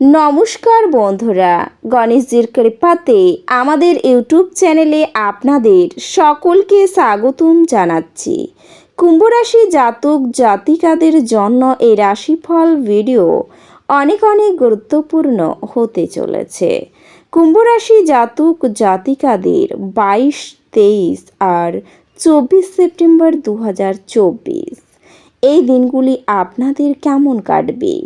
নমস্কার বন্ধুরা, গণেশজির কৃপাতে আমাদের ইউটিউব চ্যানেলে আপনাদের সকলকে স্বাগতম জানাচ্ছি। কুম্ভরাশি জাতক জাতিকাদের জন্য এই রাশিফল ভিডিও অনেক অনেক গুরুত্বপূর্ণ হতে চলেছে। কুম্ভরাশি জাতক জাতিকাদের বাইশ, তেইশ আর চব্বিশ সেপ্টেম্বর দু হাজার চব্বিশ। এই দিনগুলি আপনাদের কেমন কাটবে?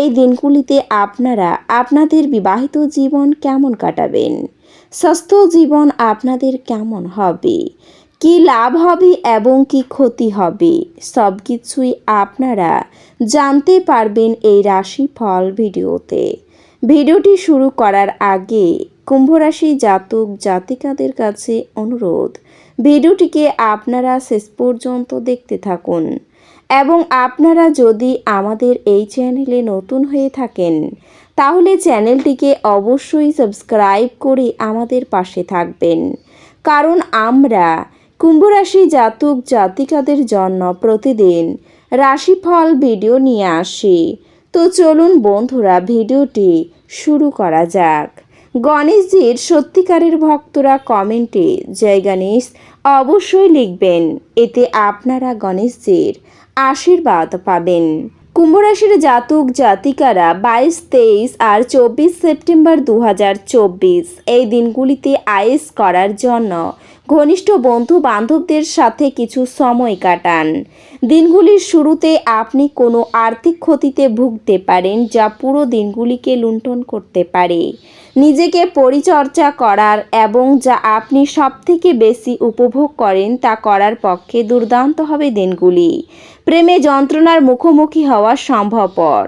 এই দিনগুলিতে আপনারা আপনাদের বিবাহিত জীবন কেমন কাটাবেন? স্বাস্থ্য জীবন আপনাদের কেমন হবে? কি লাভ হবে এবং কি ক্ষতি হবে? সব কিছুই আপনারা জানতে পারবেন এই রাশিফল ভিডিওতে। ভিডিওটি শুরু করার আগে কুম্ভরাশি জাতক জাতিকাদের কাছে অনুরোধ, ভিডিওটিকে আপনারা শেষ পর্যন্ত দেখতে থাকুন। এবং আপনারা যদি আমাদের এই চ্যানেলে নতুন হয়ে থাকেন, তাহলে চ্যানেলটিকে অবশ্যই সাবস্ক্রাইব করে আমাদের পাশে থাকবেন। কারণ আমরা কুম্ভরাশি জাতক জাতিকাদের জন্য প্রতিদিন রাশিফল ভিডিও নিয়ে আসি। তো চলুন বন্ধুরা, ভিডিওটি শুরু করা যাক। গণেশজির সত্যিকারের ভক্তরা কমেন্টে জয় গণেশ অবশ্যই লিখবেন। এতে আপনারা গণেশজির আশীর্বাদ পাবেন। কুম্ভরাশির জাতক জাতিকারা বাইশ, তেইশ আর চব্বিশ সেপ্টেম্বর দু হাজার চব্বিশ এই দিনগুলিতে আয়েস করার জন্য ঘনিষ্ঠ বন্ধু বান্ধবদের সাথে কিছু সময় কাটান। দিনগুলির শুরুতে আপনি কোনো আর্থিক ক্ষতিতে ভুগতে পারেন, যা পুরো দিনগুলিকে লুণ্ঠন করতে পারে। নিজেকে পরিচর্যা করার এবং যা আপনি সবথেকে বেশি উপভোগ করেন তা করার পক্ষে দুর্দান্ত হবে দিনগুলি। প্রেমে যন্ত্রণার মুখোমুখি হওয়া সম্ভবপর।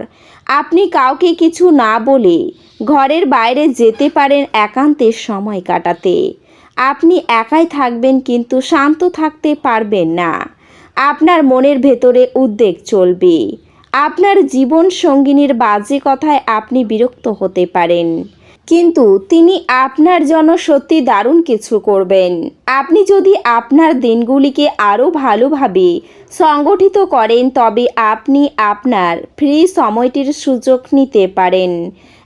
আপনি কাউকে কিছু না বলে ঘরের বাইরে যেতে পারেন একান্তের সময় কাটাতে। আপনি একাই থাকবেন কিন্তু শান্ত থাকতে পারবেন না। আপনার মনের ভেতরে উদ্বেগ চলবে। আপনার জীবন সঙ্গিনীর বাজে কথায় আপনি বিরক্ত হতে পারেন। কিন্তু তিনি আপনার জন্য সত্যি দারুণ কিছু করবেন। আপনি যদি আপনার দিনগুলিকে আরও ভালোভাবে সংগঠিত করেন, তবে আপনি আপনার ফ্রি সময়টির সুযোগ নিতে পারেন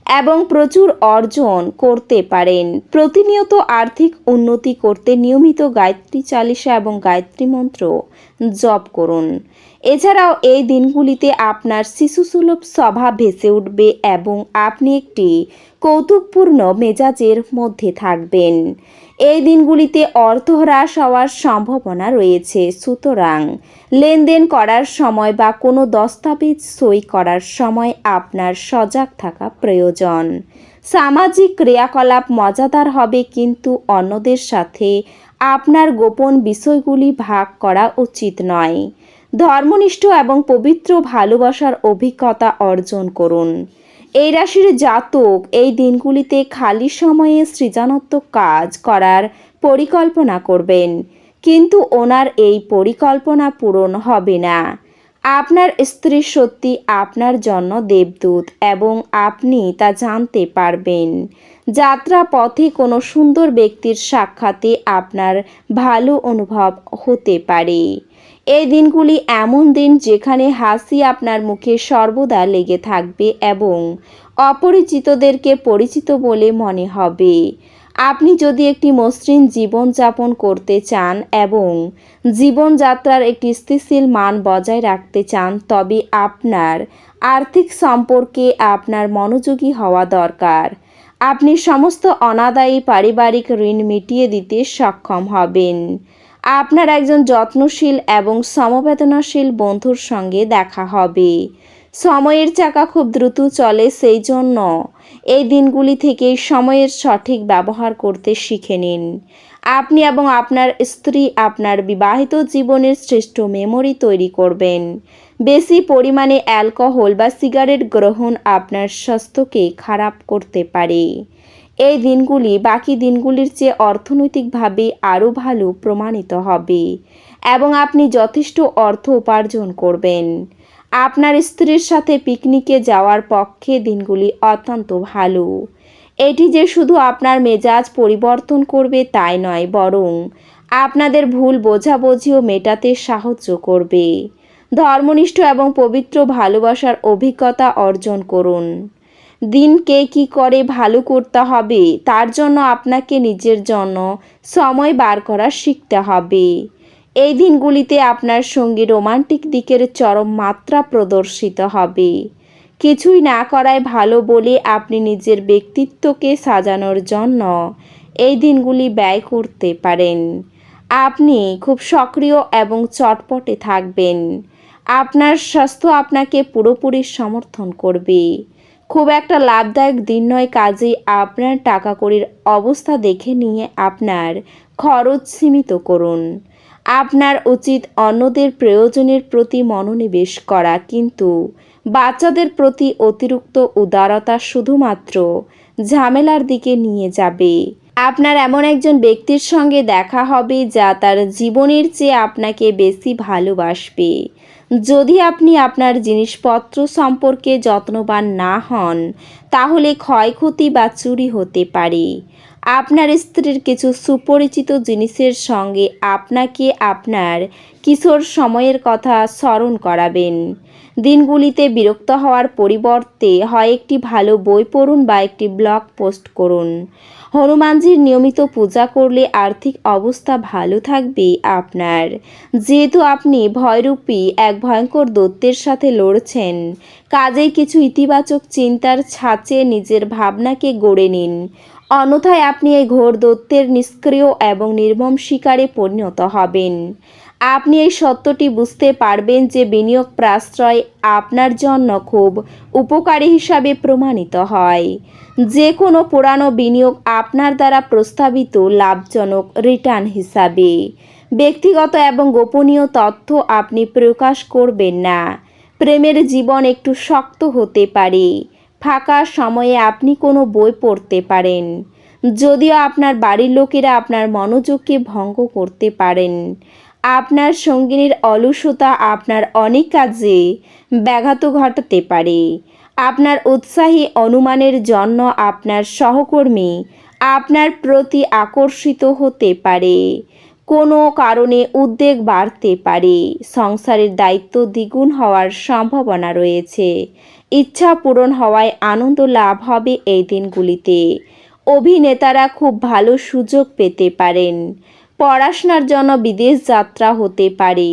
এবং প্রচুর অর্জন করতে পারেন। প্রতিনিয়ত আর্থিক উন্নতি করতে নিয়মিত গায়ত্রী চালিসা এবং গায়ত্রী মন্ত্র জপ করুন। এছাড়াও এই দিনগুলিতে আপনার শিশুসুলভ স্বভাব ভেসে উঠবে এবং আপনি একটি কৌতুকপূর্ণ মেজাজের মধ্যে থাকবেন। এই দিনগুলিতে অর্থ হ্রাস হওয়ার সম্ভাবনা রয়েছে। সুতরাং লেনদেন করার সময় বা কোনো দস্তাবেজ সই করার সময় আপনার সজাগ থাকা প্রয়োজন। সামাজিক ক্রিয়াকলাপ মজাদার হবে, কিন্তু অন্যদের সাথে আপনার গোপন বিষয়গুলি ভাগ করা উচিত নয়। ধর্মনিষ্ঠ এবং পবিত্র ভালোবাসার অভিজ্ঞতা অর্জন করুন। এই রাশির জাতক এই দিনগুলিতে খালি সময়ে সৃজনাত্মক কাজ করার পরিকল্পনা করবেন, কিন্তু ওনার এই পরিকল্পনা পূরণ হবে না। আপনার স্ত্রী সত্যি আপনার জন্য দেবদূত এবং আপনি তা জানতে পারবেন। যাত্রা পথে কোনো সুন্দর ব্যক্তির সাক্ষাতে আপনার ভালো অনুভব হতে পারে। এই দিনগুলি এমন দিন যেখানে হাসি আপনার মুখে সর্বদা লেগে থাকবে এবং অপরিচিতদেরকে পরিচিত বলে মনে হবে। আপনি যদি একটি মসৃণ জীবনযাপন করতে চান এবং জীবনযাত্রার একটি স্থিতিশীল মান বজায় রাখতে চান, তবে আপনার আর্থিক সম্পর্কে আপনার মনোযোগী হওয়া দরকার। আপনি সমস্ত অনাদায়ী পারিবারিক ঋণ মিটিয়ে দিতে সক্ষম হবেন। আপনার একজন যত্নশীল এবং সমবেদনাশীল বন্ধুর সঙ্গে দেখা হবে। সময়ের চাকা খুব দ্রুত চলে সেই জন্য এই দিনগুলি থেকে সময়ের সঠিক ব্যবহার করতে শিখে নিন। আপনি এবং আপনার স্ত্রী আপনার বিবাহিত জীবনের শ্রেষ্ঠ মেমোরি তৈরি করবেন। বেশি পরিমাণে অ্যালকোহল বা সিগারেট গ্রহণ আপনার স্বাস্থ্যকে খারাপ করতে পারে। এই দিনগুলি বাকি দিনগুলির চেয়ে অর্থনৈতিকভাবে আরও ভালো প্রমাণিত হবে এবং আপনি যথেষ্ট অর্থ উপার্জন করবেন। আপনার স্ত্রীর সাথে পিকনিকে যাওয়ার পক্ষে দিনগুলি অত্যন্ত ভালো। এটি যে শুধু আপনার মেজাজ পরিবর্তন করবে তাই নয়, বরং আপনাদের ভুল বোঝাবুঝিও মেটাতে সাহায্য করবে। ধর্মনিষ্ঠ এবং পবিত্র ভালোবাসার অভিজ্ঞতা অর্জন করুন। দিনকে কি করে ভালো করতে হবে, তার জন্য আপনাকে নিজের জন্য সময় বার করা শিখতে হবে। এই দিনগুলিতে আপনার সঙ্গে রোমান্টিক দিকের চরম মাত্রা প্রদর্শিত হবে। কিছুই না করায় ভালো বলে আপনি নিজের ব্যক্তিত্বকে সাজানোর জন্য এই দিনগুলি ব্যয় করতে পারেন। আপনি খুব সক্রিয় এবং চটপটে থাকবেন। আপনার স্বাস্থ্য আপনাকে পুরোপুরি সমর্থন করবে। খুব একটা লাভদায়ক দিন নয়, কাজেই আপনার টাকা কড়ির অবস্থা দেখে নিয়ে আপনার খরচ সীমিত করুন। আপনার উচিত অন্যদের প্রয়োজনের প্রতি মনোনিবেশ করা, কিন্তু বাচ্চাদের প্রতি অতিরিক্ত উদারতা শুধুমাত্র ঝামেলার দিকে নিয়ে যাবে। আপনার এমন একজন ব্যক্তির সঙ্গে দেখা হবে যা তার জীবনের চেয়ে আপনাকে বেশি ভালোবাসবে। যদি আপনি আপনার জিনিসপত্র সম্পর্কে যত্নবান না হন, তাহলে ক্ষয়ক্ষতি বা চুরি হতে পারে। আপনার স্ত্রীর কিছু সুপরিচিত জিনিসের সঙ্গে আপনাকে আপনার কিশোর সময়ের কথা স্মরণ করাবেন। দিনগুলিতে বিরক্ত হওয়ার পরিবর্তে হয় একটি ভালো বই পড়ুন বা একটি ব্লগ পোস্ট করুন। হনুমানজির নিয়মিত পূজা করলে আর্থিক অবস্থা ভালো থাকবে আপনার। যেহেতু আপনি ভয়রূপী, এক ভয়ঙ্কর দত্তের সাথে লড়ছেন, কাজেই কিছু ইতিবাচক চিন্তার ছাঁচে নিজের ভাবনাকে গড়ে নিন। অন্যথায় আপনি এই ঘোর দত্তের নিষ্ক্রিয় এবং নির্মম শিকারে পরিণত হবেন। আপনি এই সত্যটি বুঝতে পারবেন যে বিনিয়োগ প্রাশ্রয় আপনার জন্য খুব উপকারী হিসাবে প্রমাণিত হয়। যে কোনো পুরানো বিনিয়োগ আপনার দ্বারা প্রস্তাবিত লাভজনক রিটার্ন হিসাবে। ব্যক্তিগত এবং গোপনীয় তথ্য আপনি প্রকাশ করবেন না। প্রেমের জীবন একটু শক্ত হতে পারে। ফাঁকা সময়ে আপনি কোনো বই পড়তে পারেন। যদিও আপনার বাড়ির লোকেরা আপনার মনোযোগকে ভঙ্গ করতে পারেন। আপনার সঙ্গিনীর অলসতা আপনার অনেক কাজে ব্যাঘাত ঘটাতে পারে। আপনার উৎসাহী অনুমানের জন্য আপনার সহকর্মী আপনার প্রতি আকর্ষিত হতে পারে। কোনো কারণে উদ্বেগ বাড়তে পারে। সংসারের দায়িত্ব দ্বিগুণ হওয়ার সম্ভাবনা রয়েছে। ইচ্ছা পূরণ হওয়ায় আনন্দ লাভ হবে এই দিনগুলিতে। অভিনেতারা খুব ভালো সুযোগ পেতে পারেন। পড়াশোনার জন্য বিদেশ যাত্রা হতে পারে।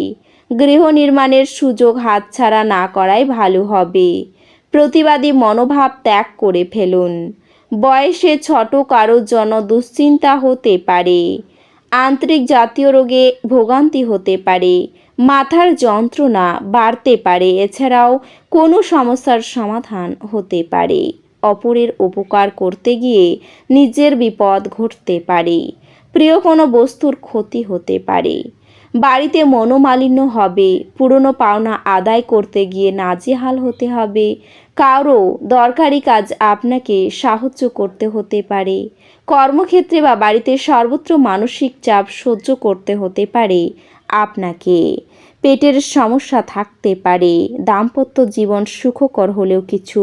গৃহ নির্মাণের সুযোগ হাতছাড়া না করাই ভালো হবে। প্রতিবাদী মনোভাব ত্যাগ করে ফেলুন। বয়সে ছোট কারোর জন্য দুশ্চিন্তা হতে পারে। আন্তরিক জাতীয় রোগে ভোগান্তি হতে পারে। মাথার যন্ত্রণা বাড়তে পারে। এছাড়াও কোনো সমস্যার সমাধান হতে পারে। অপরের উপকার করতে গিয়ে নিজের বিপদ ঘটতে পারে। প্রিয় কোনো বস্তুর ক্ষতি হতে পারে। বাড়িতে মনোমালিন্য হবে, পুরনো পাওনা আদায় করতে গিয়ে নাজেহাল হতে হবে, কারও দরকারি কাজ আপনাকে সাহায্য করতে হতে পারে, কর্মক্ষেত্রে বা বাড়িতে সর্বত্র মানসিক চাপ সহ্য করতে হতে পারে আপনাকে। পেটের সমস্যা থাকতে পারে, দাম্পত্য জীবন সুখকর হলেও কিছু